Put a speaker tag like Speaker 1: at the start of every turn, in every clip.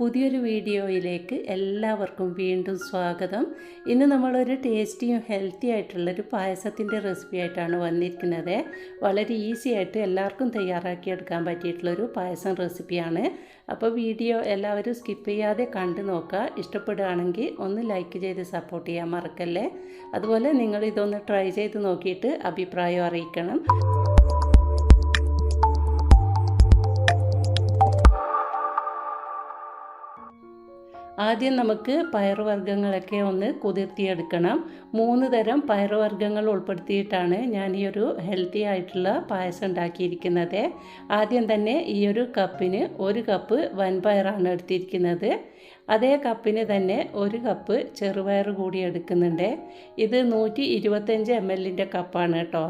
Speaker 1: പുതിയൊരു വീഡിയോയിലേക്ക് എല്ലാവർക്കും വീണ്ടും സ്വാഗതം. ഇന്ന് നമ്മളൊരു ടേസ്റ്റിയും ഹെൽത്തി ആയിട്ടുള്ളൊരു പായസത്തിന്റെ റെസിപ്പി ആയിട്ടാണ് വന്നിരിക്കുന്നത്. വളരെ ഈസി ആയിട്ട് എല്ലാവർക്കും തയ്യാറാക്കിയെടുക്കാൻ പറ്റിയിട്ടുള്ളൊരു പായസം റെസിപ്പിയാണ്. അപ്പോൾ വീഡിയോ എല്ലാവരും സ്കിപ്പ് ചെയ്യാതെ കണ്ടു നോക്കുക. ഇഷ്ടപ്പെടുകയാണെങ്കിൽ ഒന്ന് ലൈക്ക് ചെയ്ത് സപ്പോർട്ട് ചെയ്യാൻ മറക്കല്ലേ? അതുപോലെ നിങ്ങൾ ഇതൊന്ന് ട്രൈ ചെയ്ത് നോക്കിയിട്ട് അഭിപ്രായം അറിയിക്കണം. ആദ്യം നമുക്ക് പയറുവർഗങ്ങളൊക്കെ ഒന്ന് കുതിർത്തിയെടുക്കണം. മൂന്ന് തരം പയറുവർഗങ്ങൾ ഉൾപ്പെടുത്തിയിട്ടാണ് ഞാൻ ഈ ഒരു ഹെൽത്തി ആയിട്ടുള്ള പായസം ഉണ്ടാക്കിയിരിക്കുന്നത്. ആദ്യം തന്നെ ഈ ഒരു കപ്പിന് ഒരു കപ്പ് വൻപയറാണ് എടുത്തിരിക്കുന്നത്. അതേ കപ്പിന് തന്നെ ഒരു കപ്പ് ചെറുപയർ കൂടി എടുക്കുന്നുണ്ട്. ഇത് നൂറ്റി ഇരുപത്തഞ്ച് എം എല്ലിന്റെ കപ്പാണ് കേട്ടോ.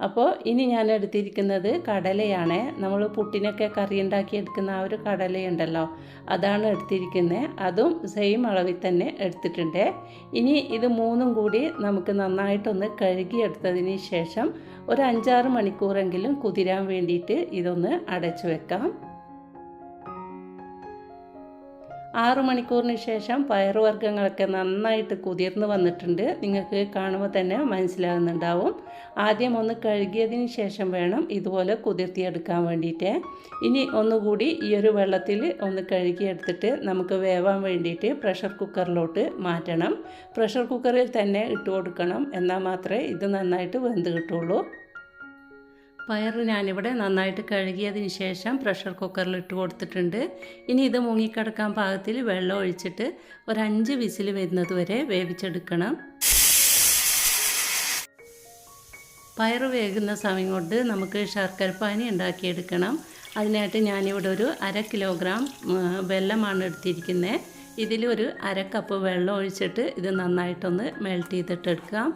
Speaker 1: അപ്പോൾ ഇനി ഞാൻ എടുത്തിരിക്കുന്നത് കടലയാണ്. നമ്മൾ പുട്ടിനൊക്കെ കറി ഉണ്ടാക്കി എടുക്കുന്ന ആ ഒരു കടലയുണ്ടല്ലോ അതാണ് എടുത്തിരിക്കുന്നത് അതും സെയിം അളവിൽ തന്നെ എടുത്തിട്ടുണ്ട്. ഇനി ഇത് മൂന്നും കൂടി നമുക്ക് നന്നായിട്ടൊന്ന് കഴുകിയെടുത്തതിന് ശേഷം ഒരു അഞ്ചാറ് മണിക്കൂറെങ്കിലും കുതിരാൻ വേണ്ടിയിട്ട് ഇതൊന്ന് അടച്ചു വെക്കാം. ആറു മണിക്കൂറിന് ശേഷം പയറുവർഗങ്ങളൊക്കെ നന്നായിട്ട് കുതിർന്ന് വന്നിട്ടുണ്ട്. നിങ്ങൾക്ക് കാണുമ്പോൾ തന്നെ മനസ്സിലാകുന്നുണ്ടാവും. ആദ്യം ഒന്ന് കഴുകിയതിന് ശേഷം വേണം ഇതുപോലെ കുതിർത്തിയെടുക്കാൻ വേണ്ടിയിട്ട്. ഇനി ഒന്നുകൂടി ഈ ഒരു വെള്ളത്തിൽ ഒന്ന് കഴുകിയെടുത്തിട്ട് നമുക്ക് വേവാൻ വേണ്ടിയിട്ട് പ്രഷർ കുക്കറിലോട്ട് മാറ്റണം. പ്രഷർ കുക്കറിൽ തന്നെ ഇട്ട് കൊടുക്കണം. എന്നാൽ മാത്രമേ ഇത് നന്നായിട്ട് വെന്ത് കിട്ടുള്ളൂ പയർ ഞാനിവിടെ നന്നായിട്ട് കഴുകിയതിന് ശേഷം പ്രഷർ കുക്കറിൽ ഇട്ട് കൊടുത്തിട്ടുണ്ട്. ഇനി ഇത് മുങ്ങിക്കിടക്കാൻ പാകത്തിൽ വെള്ളം ഒഴിച്ചിട്ട് ഒരു അഞ്ച് വിസിൽ വരുന്നത് വരെ വേവിച്ചെടുക്കണം. പയർ വേകുന്ന സമയം കൊണ്ട് നമുക്ക് ശർക്കരപ്പാനി ഉണ്ടാക്കിയെടുക്കണം. അതിനായിട്ട് ഞാനിവിടെ ഒരു അര കിലോഗ്രാം വെല്ലമാണ് എടുത്തിരിക്കുന്നത്. ഇതിലൊരു അര കപ്പ് വെള്ളം ഒഴിച്ചിട്ട് ഇത് നന്നായിട്ടൊന്ന് മെൽറ്റ് ചെയ്തിട്ടെടുക്കാം.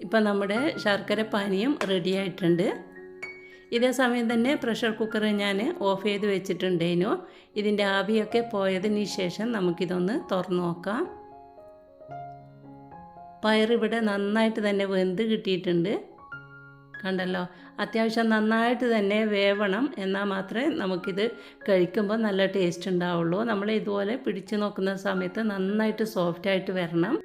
Speaker 1: ഇപ്പം നമ്മുടെ ശർക്കര പാനീയം റെഡി ആയിട്ടുണ്ട്. ഇതേ സമയം തന്നെ പ്രഷർ കുക്കർ ഞാൻ ഓഫ് ചെയ്ത് വെച്ചിട്ടുണ്ടേനു. ഇതിന്റെ ആവിയൊക്കെ പോയതിന് ശേഷം നമുക്കിതൊന്ന് തുറന്നു നോക്കാം. പയറിവിടെ നന്നായിട്ട് തന്നെ വെന്ത് കിട്ടിയിട്ടുണ്ട്. കണ്ടല്ലോ? അത്യാവശ്യം നന്നായിട്ട് തന്നെ വേവണം. എന്നാൽ മാത്രമേ നമുക്കിത് കഴിക്കുമ്പോൾ നല്ല ടേസ്റ്റ് ഉണ്ടാവുള്ളൂ. നമ്മൾ ഇതുപോലെ പിടിച്ചു നോക്കുന്ന സമയത്ത് നന്നായിട്ട് സോഫ്റ്റായിട്ട് വരണം.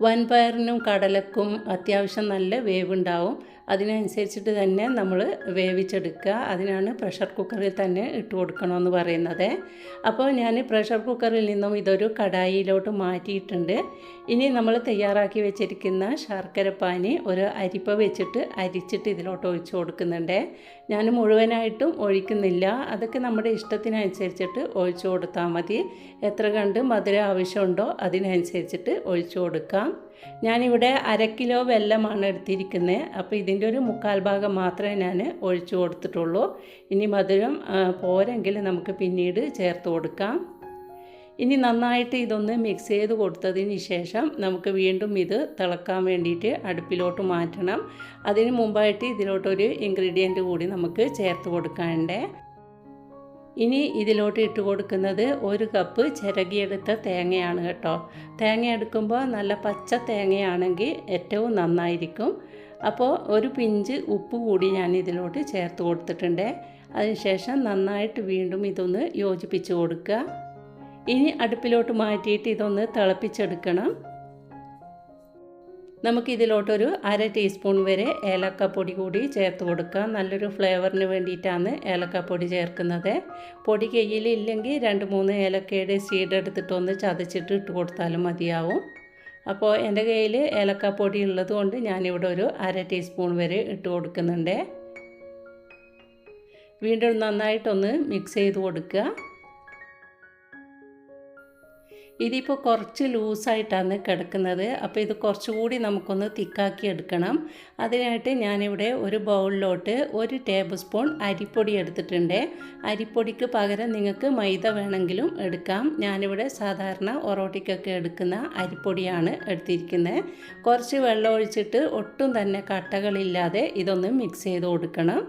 Speaker 1: വൻപയറിനും കടലക്കും അത്യാവശ്യം നല്ല വേവുണ്ടാവും. അതിനനുസരിച്ചിട്ട് തന്നെ നമ്മൾ വേവിച്ചെടുക്കുക. അതിനാണ് പ്രഷർ കുക്കറിൽ തന്നെ ഇട്ട് കൊടുക്കണമെന്ന് പറയുന്നത്. അപ്പോൾ ഞാൻ പ്രഷർ കുക്കറിൽ നിന്നും ഇതൊരു കടായിയിലോട്ട് മാറ്റിയിട്ടുണ്ട്. ഇനി നമ്മൾ തയ്യാറാക്കി വെച്ചിരിക്കുന്ന ശർക്കരപ്പാനി ഒരു അരിപ്പ വെച്ചിട്ട് അരിച്ചിട്ട് ഇതിലോട്ട് ഒഴിച്ചു കൊടുക്കുന്നുണ്ട്. ഞാൻ മുഴുവനായിട്ടും ഒഴിക്കുന്നില്ല. അതൊക്കെ നമ്മുടെ ഇഷ്ടത്തിനനുസരിച്ചിട്ട് ഒഴിച്ചു കൊടുത്താൽ മതി. എത്ര കണ്ട് മധുര ആവശ്യമുണ്ടോ അതിനനുസരിച്ചിട്ട് ഒഴിച്ചു കൊടുക്കാം. ഞാനിവിടെ അര കിലോ വെല്ലമാണ് എടുത്തിരിക്കുന്നത് അപ്പോൾ ഇതിന്റെ ഒരു മുക്കാൽ ഭാഗം മാത്രമേ ഞാൻ ഒഴിച്ചു കൊടുത്തിട്ടുള്ളൂ. ഇനി മധുരം പോരെങ്കിൽ നമുക്ക് പിന്നീട് ചേർത്ത് കൊടുക്കാം. ഇനി നന്നായിട്ട് ഇതൊന്ന് മിക്സ് ചെയ്ത് കൊടുത്തതിന് ശേഷം നമുക്ക് വീണ്ടും ഇത് തിളക്കാൻ വേണ്ടിയിട്ട് അടുപ്പിലോട്ട് മാറ്റണം. അതിന് മുമ്പായിട്ട് ഇതിലോട്ടൊരു ഇൻഗ്രീഡിയന്റ് കൂടി നമുക്ക് ചേർത്ത് കൊടുക്കാനുണ്ട്. ഇനി ഇതിലോട്ട് ഇട്ട് കൊടുക്കുന്നത് ഒരു കപ്പ് ചിരകിയെടുത്ത തേങ്ങയാണ് കേട്ടോ. തേങ്ങ എടുക്കുമ്പോൾ നല്ല പച്ച തേങ്ങയാണെങ്കിൽ ഏറ്റവും നന്നായിരിക്കും. അപ്പോൾ ഒരു പിഞ്ച് ഉപ്പ് കൂടി ഞാൻ ഇതിലോട്ട് ചേർത്ത് കൊടുത്തിട്ടുണ്ട്. അതിനുശേഷം നന്നായിട്ട് വീണ്ടും ഇതൊന്ന് യോജിപ്പിച്ച് കൊടുക്കുക. ഇനി അടുപ്പിലോട്ട് മാറ്റിയിട്ട് ഇതൊന്ന് തിളപ്പിച്ചെടുക്കണം. നമുക്കിതിലോട്ടൊരു അര ടീസ്പൂൺ വരെ ഏലക്കപ്പൊടി കൂടി ചേർത്ത് കൊടുക്കാം. നല്ലൊരു ഫ്ലേവറിന് വേണ്ടിയിട്ടാണ് ഏലക്കപ്പൊടി ചേർക്കുന്നത്. പൊടി കയ്യിലില്ലെങ്കിൽ രണ്ട് മൂന്ന് ഏലക്കയുടെ സീഡ് എടുത്തിട്ടൊന്ന് ചതച്ചിട്ട് ഇട്ട് കൊടുത്താലും മതിയാവും. അപ്പോൾ എന്റെ കയ്യിൽ ഏലക്കപ്പൊടി ഉള്ളത് കൊണ്ട് ഞാനിവിടെ ഒരു അര ടീസ്പൂൺ വരെ ഇട്ട് കൊടുക്കുന്നുണ്ട്. വീണ്ടും നന്നായിട്ടൊന്ന് മിക്സ് ചെയ്ത് കൊടുക്കുക. ഇതിപ്പോൾ കുറച്ച് ലൂസായിട്ടാണ് കിടക്കുന്നത്. അപ്പോൾ ഇത് കുറച്ചുകൂടി നമുക്കൊന്ന് തിക്കാക്കി എടുക്കണം. അതിനായിട്ട് ഞാനിവിടെ ഒരു ബൗളിലോട്ട് ഒരു ടേബിൾ സ്പൂൺ അരിപ്പൊടി എടുത്തിട്ടുണ്ട്. അരിപ്പൊടിക്ക് പകരം നിങ്ങൾക്ക് മൈദ വേണമെങ്കിലും എടുക്കാം. ഞാനിവിടെ സാധാരണ ഒറോട്ടിക്കൊക്കെ എടുക്കുന്ന അരിപ്പൊടിയാണ് എടുത്തിരിക്കുന്നത്. കുറച്ച് വെള്ളം ഒഴിച്ചിട്ട് ഒട്ടും തന്നെ കട്ടകളില്ലാതെ ഇതൊന്ന് മിക്സ് ചെയ്ത് കൊടുക്കണം.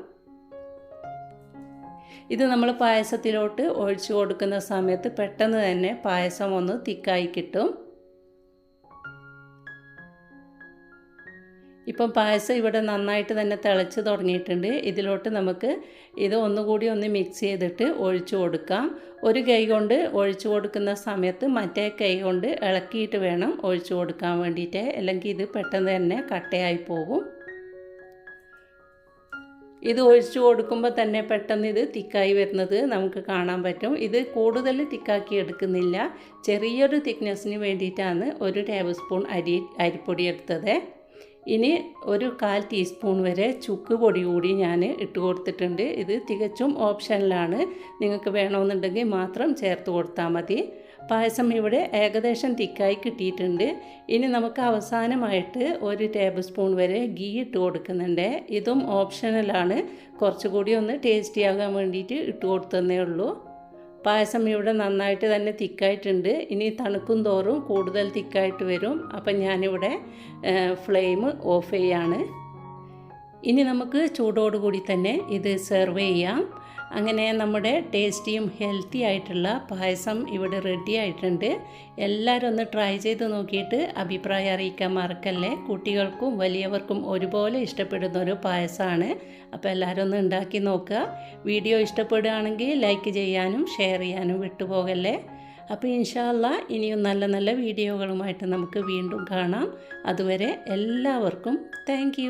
Speaker 1: ഇത് നമ്മൾ പായസത്തിലോട്ട് ഒഴിച്ചു കൊടുക്കുന്ന സമയത്ത് പെട്ടെന്ന് തന്നെ പായസം ഒന്ന് തിക്കായി കിട്ടും. ഇപ്പം പായസം ഇവിടെ നന്നായിട്ട് തന്നെ തിളച്ച് തുടങ്ങിയിട്ടുണ്ട്. ഇതിലോട്ട് നമുക്ക് ഇത് ഒന്നുകൂടി ഒന്ന് മിക്സ് ചെയ്തിട്ട് ഒഴിച്ചു കൊടുക്കാം. ഒരു കൈ കൊണ്ട് ഒഴിച്ചു കൊടുക്കുന്ന സമയത്ത് മറ്റേ കൈ കൊണ്ട് ഇളക്കിയിട്ട് വേണം ഒഴിച്ചു കൊടുക്കാൻ വേണ്ടിയിട്ട്. അല്ലെങ്കിൽ ഇത് പെട്ടെന്ന് തന്നെ കട്ടയായി പോകും. ഇത് ഒഴിച്ചു കൊടുക്കുമ്പോൾ തന്നെ പെട്ടെന്ന് ഇത് തിക്കായി വരുന്നത് നമുക്ക് കാണാൻ പറ്റും. ഇത് കൂടുതൽ തിക്കാക്കി എടുക്കുന്നില്ല. ചെറിയൊരു തിക്നെസ്സിന് വേണ്ടിയിട്ടാണ് ഒരു ടേബിൾ സ്പൂൺ അരി അരിപ്പൊടി എടുത്തത്. ഇനി ഒരു കാൽ ടീസ്പൂൺ വരെ ചുക്ക് പൊടി കൂടി ഞാൻ ഇട്ട് കൊടുത്തിട്ടുണ്ട്. ഇത് തികച്ചും ഓപ്ഷനിലാണ്. നിങ്ങൾക്ക് വേണമെന്നുണ്ടെങ്കിൽ മാത്രം ചേർത്ത് കൊടുത്താൽ മതി. പായസം ഇവിടെ ഏകദേശം തിക്കായി കിട്ടിയിട്ടുണ്ട്. ഇനി നമുക്ക് അവസാനമായിട്ട് ഒരു ടേബിൾ സ്പൂൺ വരെ ഗീ ഇട്ട് കൊടുക്കുന്നുണ്ട്. ഇതും ഓപ്ഷണലാണ് കുറച്ചുകൂടി ഒന്ന് ടേസ്റ്റി ആകാൻ വേണ്ടിയിട്ട് ഇട്ട് കൊടുത്തതേ ഉള്ളൂ. പായസം ഇവിടെ നന്നായിട്ട് തന്നെ തിക്കായിട്ടുണ്ട്. ഇനി തണുക്കും തോറും കൂടുതൽ തിക്കായിട്ട് വരും. അപ്പം ഞാനിവിടെ ഫ്ലെയിം ഓഫ് ചെയ്യാണ്. ഇനി നമുക്ക് ചൂടോടുകൂടി തന്നെ ഇത് സെർവ് ചെയ്യാം. അങ്ങനെ നമ്മുടെ ടേസ്റ്റിയും ഹെൽത്തി ആയിട്ടുള്ള പായസം ഇവിടെ റെഡി ആയിട്ടുണ്ട്. എല്ലാവരും ഒന്ന് ട്രൈ ചെയ്ത് നോക്കിയിട്ട് അഭിപ്രായം അറിയിക്കാൻ മറക്കല്ലേ? കുട്ടികൾക്കും വലിയവർക്കും ഒരുപോലെ ഇഷ്ടപ്പെടുന്ന ഒരു പായസമാണ്. അപ്പോൾ എല്ലാവരും ഒന്ന് ഉണ്ടാക്കി നോക്കുക. വീഡിയോ ഇഷ്ടപ്പെടുകയാണെങ്കിൽ ലൈക്ക് ചെയ്യാനും ഷെയർ ചെയ്യാനും വിട്ടുപോകല്ലേ? അപ്പോൾ ഇൻഷാല്ല ഇനിയും നല്ല നല്ല വീഡിയോകളുമായിട്ട് നമുക്ക് വീണ്ടും കാണാം. അതുവരെ എല്ലാവർക്കും താങ്ക്